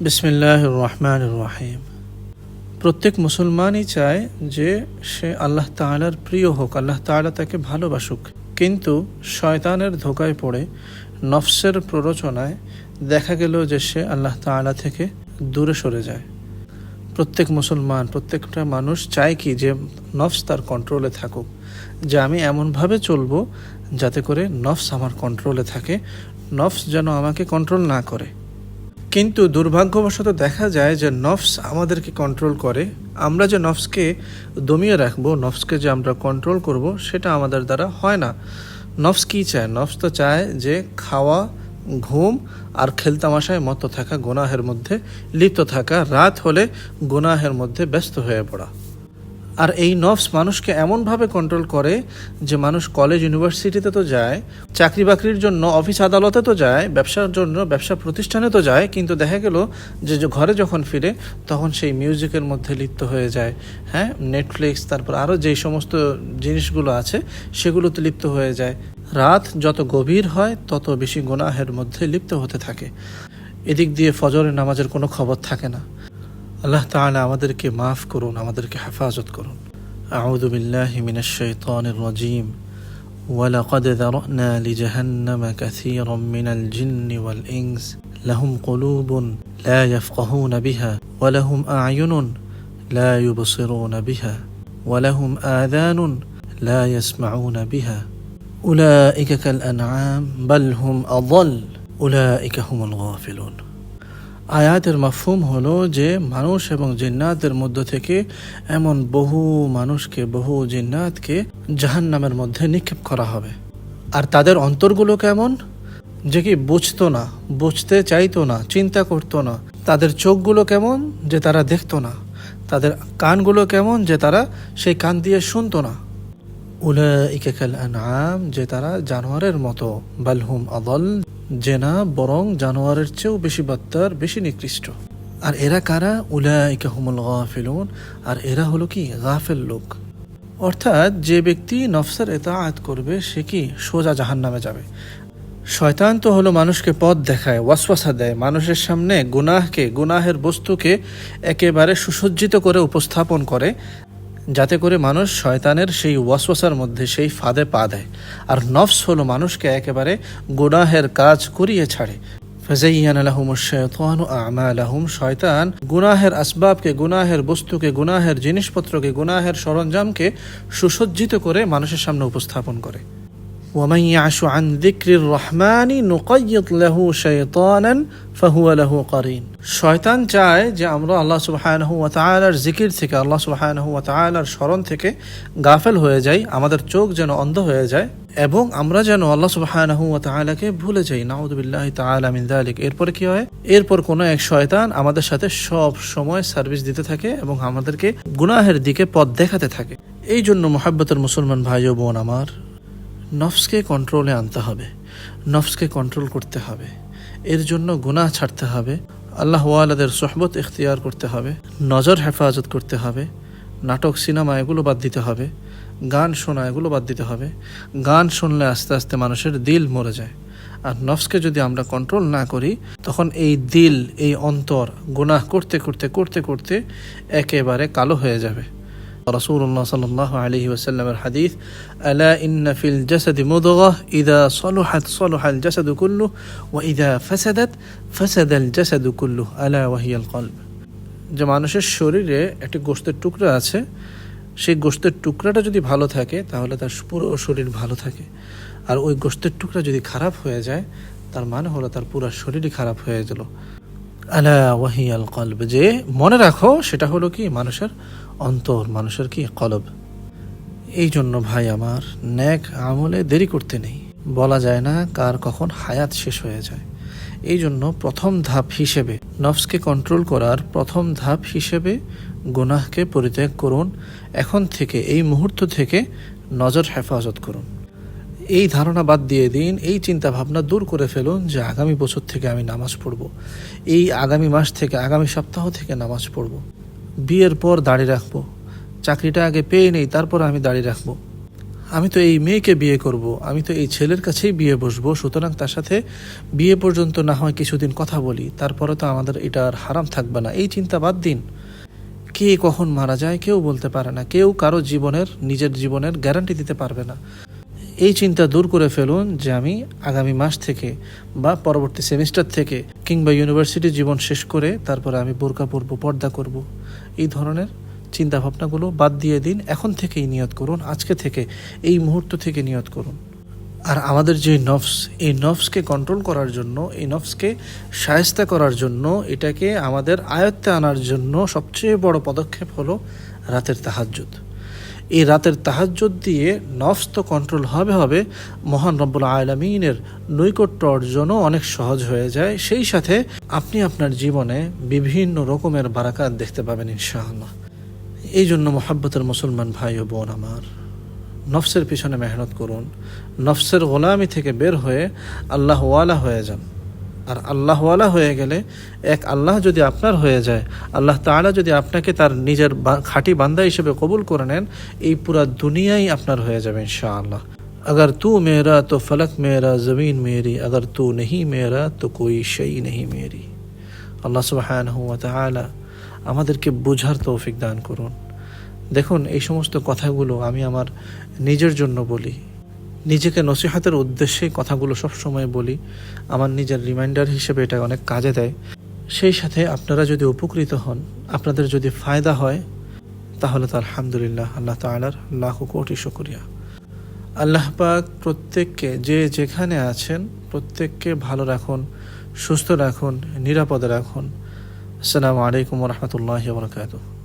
বিসমিল্লাহ রহমান রহিম। প্রত্যেক মুসলমানই চায় যে সে আল্লাহ তাআলার প্রিয় হোক, আল্লাহ তাআলা তাকে ভালোবাসুক। কিন্তু শয়তানের ধোকায় পড়ে নফসের প্ররোচনায় দেখা গেল যে সে আল্লাহ তাআলা থেকে দূরে সরে যায়। প্রত্যেক মুসলমান, প্রত্যেকটা মানুষ চায় কি যে নফস তার কন্ট্রোলে থাকুক, যে আমি এমনভাবে চলবো যাতে করে নফস আমার কন্ট্রোলে থাকে, নফস যেন আমাকে কন্ট্রোল না করে। কিন্তু দুর্ভাগ্যবশত দেখা যায় যে নফস আমাদেরকে কন্ট্রোল করে। আমরা যে নফসকে দমিয়ে রাখব, নফসকে যে আমরা কন্ট্রোল করব, সেটা আমাদের দ্বারা হয় না। নফস কী চায়? নফস তো চায় যে খাওয়া, ঘুম আর খেলতামাশায় মতো থাকা, গোনাহের মধ্যে লিপ্ত থাকা। রাত হলে গোনাহের মধ্যে ব্যস্ত হয়ে পড়া। আর এই নফস মানুষকে এমনভাবে কন্ট্রোল করে যে মানুষ কলেজ ইউনিভার্সিটিতে তো যায়, চাকরি বাকরির জন্য অফিস আদালতে তো যায়, ব্যবসার জন্য, ব্যবসা প্রতিষ্ঠানে তো যায়, কিন্তু দেখা গেল যে ঘরে যখন ফিরে, তখন সেই মিউজিকের মধ্যে লিপ্ত হয়ে যায়। হ্যাঁ নেটফ্লিক্স তারপর আরও যেই সমস্ত জিনিসগুলো আছে, সেগুলোতে লিপ্ত হয়ে যায়। রাত যত গভীর হয়, তত বেশি গুনাহের মধ্যে লিপ্ত হতে থাকে। এদিক দিয়ে ফজরের নামাজের কোনো খবর থাকে না। আল্লাহ তাআলা আমাদেরকে মাফ করুন আমাদেরকে হেফাজত করুন আউযু বিল্লাহি মিনাশ শাইতানির রাজীম ولقد ذرأنا لجهنم كثيرا من الجن والإنس لهم قلوب لا يفقهون بها ولهم أعين لا يبصرون بها ولهم آذان لا يسمعون بها أولئك كالأنعام بل هم أضل أولئك هم الغافلون আয়াতের মাফুম হলো যে মানুষ এবং জিন্নাতের মধ্য থেকে এমন বহু মানুষকে, বহু জিন্নাতকে জাহান্নামের মধ্যে নিক্ষেপ করা হবে। আর তাদের অন্তরগুলো কেমন? যে কি বুঝতো না, বুঝতে চাইতো না, চিন্তা করতো না। তাদের চোখগুলো কেমন? যে তারা দেখতো না। তাদের কানগুলো কেমন? যে তারা সেই কান দিয়ে শুনতো না। উলাইকা কাল আনআম, যে তারা জানোয়ারের মতো। বালহুম আদল। যে না বরং জানোয়ারের চেয়েও বেশি বাত্তার বেশি নিকৃষ্ট। আর এরা কারা? উলাইকা হুমুল গাফিলুন। আর এরা হলো কি? গাফেল লোক। অর্থাৎ যে ব্যক্তি নফসের এতাআত করবে, সে কি সোজা জাহান্নামে যাবে? শয়তান তো হলো মানুষকে পথ দেখায়, ওয়াসওয়াসা দেয়। মানুষের সামনে গুনাহকে, গুনাহের বস্তুকে একেবারে সুসজ্জিত করে উপস্থাপন করে। যাতে করে মানুষ শয়তানের সেই ওয়াসওয়াসার মধ্যে সেই ফাঁদে পা দেয়। আর নফস হলো মানুষকে একেবারে গুনাহের কাজ করিয়ে ছাড়ে। আমালাহুম শয়তান গুনাহের আসবাবকে গুনাহের বস্তুকে গুনাহের জিনিসপত্রকে গুনাহের সরঞ্জামকে সুসজ্জিত করে মানুষের সামনে উপস্থাপন করে ومن يعش عن ذكر الرحمن نقيض له شيطانا فهو له قرين শয়তান চায় যে আমরা আল্লাহ সুবহানাহু ওয়া তাআলার জিকির থেকে আল্লাহ সুবহানাহু ওয়া তাআলার স্মরণ থেকে গাফেল হয়ে যাই আমাদের চোখ যেন অন্ধ হয়ে যায় এবং আমরা যেন আল্লাহ সুবহানাহু ওয়া তাআলাকে ভুলে যাই নাউযুবিল্লাহি তাআলা মিন যালিক এরপর কি হয় এরপর কোন এক শয়তান আমাদের সাথে সব সময় সার্ভিস দিতে থাকে এবং আমাদেরকে গুনাহের দিকে পথ দেখাতে থাকে এই জন্য মোহাব্বতের মুসলমান ভাই ও বোন আমার নফসকে কন্ট্রোলে আনতে হবে, নফসকে কন্ট্রোল করতে হবে। এর জন্য গুনাহ ছাড়তে হবে, আল্লাহ ওয়ালাদের সোহবত এখতিয়ার করতে হবে, নজর হেফাজত করতে হবে, নাটক, সিনেমা এগুলো বাদ দিতে হবে, গান শোনা এগুলো বাদ দিতে হবে। গান শুনলে আস্তে আস্তে মানুষের দিল মরে যায়। আর নফসকে যদি আমরা কন্ট্রোল না করি, তখন এই দিল, এই অন্তর গুনাহ করতে করতে করতে করতে একেবারে কালো হয়ে যাবে। রসুল্লাহ সাল্লাহ আলহি ওসাল্লামের হাদিস, আলা ইন্না ফিল জাসাদি মুদগহ ইদা সলুহাত, সলুহাল জাসাদু কুল্লু, ওয়া ইদা ফাসাদাত, ফাসাদাল জাসাদু কুল্লু, আলা ওয়াহিয়াল কলব. যে মানুষের শরীরে একটি গোস্তের টুকরা আছে, সেই গোস্তের টুকরাটা যদি ভালো থাকে, তাহলে তার পুরো শরীর ভালো থাকে। আর ওই গোস্তের টুকরা যদি খারাপ হয়ে যায়, তার মানে হলো তার পুরো শরীরই খারাপ হয়ে গেল। আলা ওয়াহিয়াল কলব, যে মনে রাখো সেটা হলো কি মানুষের অন্তর, মানুষের কি কলব। এই জন্য ভাই আমার, ন্যাক আমলে দেরি করতে নেই। বলা যায় না কার কখন হায়াত শেষ হয়ে যায়। এই জন্য প্রথম ধাপ হিসেবে নফসকে কন্ট্রোল করার প্রথম ধাপ হিসেবে গুনাহকে পরিত্যাগ করুন। এখন থেকে, এই মুহূর্ত থেকে নজর হেফাজত করুন। এই ধারণা বাদ দিয়ে দিন, এই চিন্তা ভাবনা দূর করে ফেলুন যে আগামী বছর থেকে আমি নামাজ পড়ব। এই আগামী মাস থেকে, আগামী সপ্তাহ থেকে নামাজ পড়ব। বিয়ের পর দাড়ি রাখব। চাকরিটা আগে পেয়ে নেই, তারপর আমি দাড়ি রাখব। আমি তো এই মেয়েকে বিয়ে করব, আমি তো এই ছেলের কাছেই বিয়ে বসবো, সুতরাং তার সাথে বিয়ে পর্যন্ত না হয় কিছুদিন কথা বলি তারপরে তো আমাদের এটা আর হারাম থাকবে না। এই চিন্তা বাদ দিন। কে কখন মারা যায় কেউ বলতে পারে না, কেউ কারও জীবনের, নিজের জীবনের গ্যারান্টি দিতে পারবে না। এই চিন্তা দূর করে ফেলুন যে আমি আগামী মাস থেকে বা পরবর্তী সেমিস্টার থেকে কিংবা ইউনিভার্সিটি জীবন শেষ করে তারপরে আমি বোরকা পরবো, পর্দা করব। এই ধরনের চিন্তা ভাবনাগুলো বাদ দিয়ে দিন, এখন থেকেই নিয়ত করুন, আজকে থেকে, এই মুহূর্ত থেকে নিয়ত করুন। আর আমাদের যে নফস, এই নফসকে কন্ট্রোল করার জন্য, এই নফসকে সায়স্তা করার জন্য, এটাকে আমাদের আয়ত্তে আনার জন্য সবচেয়ে বড় পদক্ষেপ হলো রাতের তাহাজ্জুদ। এই রাতের তাহাজ্জুদ দিয়ে নফস তো কন্ট্রোল হবে হবে, মহান রব্বুল আলমিনের নৈকট্য অর্জনও অনেক সহজ হয়ে যায়। সেই সাথে আপনি আপনার জীবনে বিভিন্ন রকমের বারাকাত দেখতে পাবেন ইনশাআল্লাহ। এই জন্য মোহাব্বতের মুসলমান ভাই ও বোন আমার, নফসের পিছনে মেহনত করুন। নফসের গোলামি থেকে বের হয়ে আল্লাহওয়ালা হয়ে যান। আর আল্লাহওয়ালা হয়ে গেলে এক আল্লাহ যদি আপনার হয়ে যায়, আল্লাহ তালা যদি আপনাকে তার নিজের খাঁটি বান্দা হিসেবে কবুল করে নেন, এই পুরো দুনিয়াই আপনার হয়ে যাবে ইনশাআল্লাহ। আগর তু মেরা তো ফলক মেরা জমিন মেরি আগর তু নেই মেরা তো কই شئی নেই মেরি আল্লাহ সুবাহান আমাদেরকে বোঝার তৌফিক দান করুন। দেখুন, এই সমস্ত কথাগুলো আমি আমার নিজের জন্য বলি। নিজেকে নসিহাতের উদ্দেশ্যে কথাগুলো সব সময় বলি। আমার নিজের রিমাইন্ডার হিসেবে এটা অনেক কাজে দেয়। সেই সাথে আপনারা যদি উপকৃত হন, আপনাদের যদি ফায়দা হয়, তাহলে তো আলহামদুলিল্লাহ, আল্লাহ তালার লাখ কোটি শুকরিয়া। আল্লাহ পাক প্রত্যেককে যে যেখানে আছেন, প্রত্যেককে ভালো রাখুন, সুস্থ রাখুন, নিরাপদে রাখুন। আসসালামু আলাইকুম রহমতুল্লাহ বরকাতুহ।